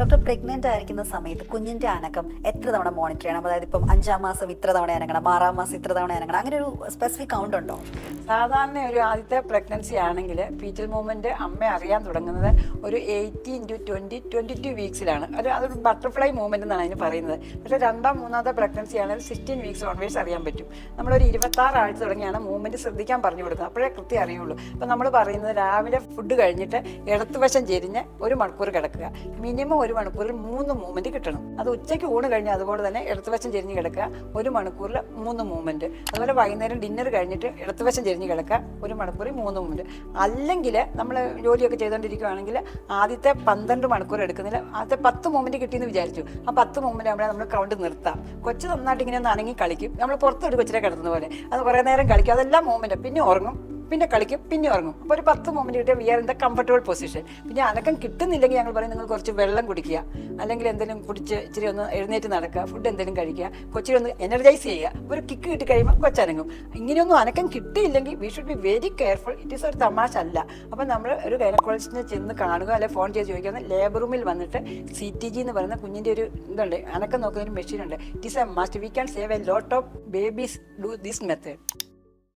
Doctor pregnant ആയിരിക്കുന്ന സമയത്ത് കുഞ്ഞിന്റെ അനക്കം എത്ര തവണ മോണിറ്റർ ചെയ്യണം? അതായത് ഇപ്പം അഞ്ചാം മാസം ഇത്ര തവണ അനങ്ങണം ആറാം മാസം ഇത്ര തവണ അനങ്ങണം അങ്ങനെ ഒരു സ്പെസിഫിക് കൗണ്ട് ഉണ്ടോ? സാധാരണ ഒരു ആദ്യത്തെ പ്രഗ്നൻസി ആണെങ്കിൽ ഫീറ്റൽ മൂവ്മെന്റ് അമ്മ അറിയാൻ തുടങ്ങുന്നത് ഒരു eighteen to twenty twenty two വീക്സിലാണ് അത് അതൊരു ബട്ടർഫ്ലൈ മൂവ്മെന്റ് എന്നാണ് അതിന് പറയുന്നത്. പക്ഷേ രണ്ടാം മൂന്നാമത്തെ പ്രഗ്നൻസി ആണെങ്കിൽ സിക്സ്റ്റീൻ വീക്സ് ഓൺവേഴ്സ് അറിയാൻ പറ്റും. നമ്മളൊരു ഇരുപത്താറ് ആഴ്ച തുടങ്ങിയാണ് മൂവ്മെന്റ് ശ്രദ്ധിക്കാൻ പറഞ്ഞു കൊടുക്കുന്നത്. അപ്പോഴേ കൃത്യം അറിയുള്ളൂ. അപ്പം നമ്മൾ പറയുന്നത് രാവിലെ ഫുഡ് കഴിഞ്ഞിട്ട് ഇടത്തുവശം ചെരിഞ്ഞ് ഒരു മണിക്കൂർ കിടക്കുക. മിനിമം മണിക്കൂറിൽ മൂന്ന് മൂവ്മെന്റ് കിട്ടണം. അത് ഉച്ചയ്ക്ക് ഊണ് കഴിഞ്ഞ് അതുപോലെ തന്നെ ഇടത്തുവശം ചെരിഞ്ഞ് കിടക്കുക. ഒരു മണിക്കൂറിൽ മൂന്ന് മൂവ്മെന്റ് അതുപോലെ വൈകുന്നേരം ഡിന്നർ കഴിഞ്ഞിട്ട് ഇടത്തുവശം ചെരിഞ്ഞ് കിടക്കുക. ഒരു മണിക്കൂറിൽ മൂന്ന് മൂവ്മെന്റ് അല്ലെങ്കിൽ നമ്മൾ ജോലിയൊക്കെ ചെയ്തുകൊണ്ടിരിക്കുകയാണെങ്കിൽ ആദ്യത്തെ പന്ത്രണ്ട് മണിക്കൂർ എടുക്കുന്നില്ല. ആദ്യത്തെ പത്ത് മൂവ്മെന്റ് കിട്ടിയെന്ന് വിചാരിച്ചു. ആ പത്ത് മൂവ്മെന്റ് ആകുമ്പോൾ നമ്മൾ കൗണ്ട് നിർത്താം. കൊച്ചു നന്നായിട്ട് ഇങ്ങനെ ഒന്ന് കളിക്കും. നമ്മൾ പുറത്തൊരു കൊച്ചിനെ കിടത്തുന്ന പോലെ. അത് കുറേ നേരം കളിക്കും. അതെല്ലാം മൂവ്മെന്റ് പിന്നെ ഉറങ്ങും. പിന്നെ കളിക്കും പിന്നെ ഉറങ്ങും. അപ്പോൾ ഒരു പത്ത് മൊമെന്റ് കിട്ടിയാൽ we are in the comfortable position പിന്നെ അനക്കം കിട്ടുന്നില്ലെങ്കിൽ ഞങ്ങൾ പറയും നിങ്ങൾ കുറച്ച് വെള്ളം കുടിക്കുക അല്ലെങ്കിൽ എന്തെങ്കിലും കുടിച്ച് ഇച്ചിരി ഒന്ന് എഴുന്നേറ്റ് നടക്കുക ഫുഡ് എന്തെങ്കിലും കഴിക്കുക കൊച്ചിനെ ഒന്ന് എനർജൈസ് ചെയ്യുക. ഒരു കിക്ക് കിട്ടി കഴിയുമ്പോൾ കൊച്ചനങ്ങും. ഇങ്ങനെയൊന്നും അനക്കം കിട്ടിയില്ലെങ്കിൽ we should be very careful it is ഒരു തമാശ അല്ല. അപ്പോൾ നമ്മൾ ഒരു ഗൈനക്കോളജിസ്റ്റിനെ ചെന്ന് കാണുക അല്ലെങ്കിൽ ഫോൺ ചെയ്ത് ചോദിക്കുക ലേബർ റൂമിൽ വന്നിട്ട് സി ടി ജി എന്ന് പറയുന്ന കുഞ്ഞിന്റെ ഒരു ഇതുണ്ട് അനക്കം നോക്കുന്ന ഒരു മെഷീൻ ഉണ്ട്. It is a must we can save a lot of babies do this method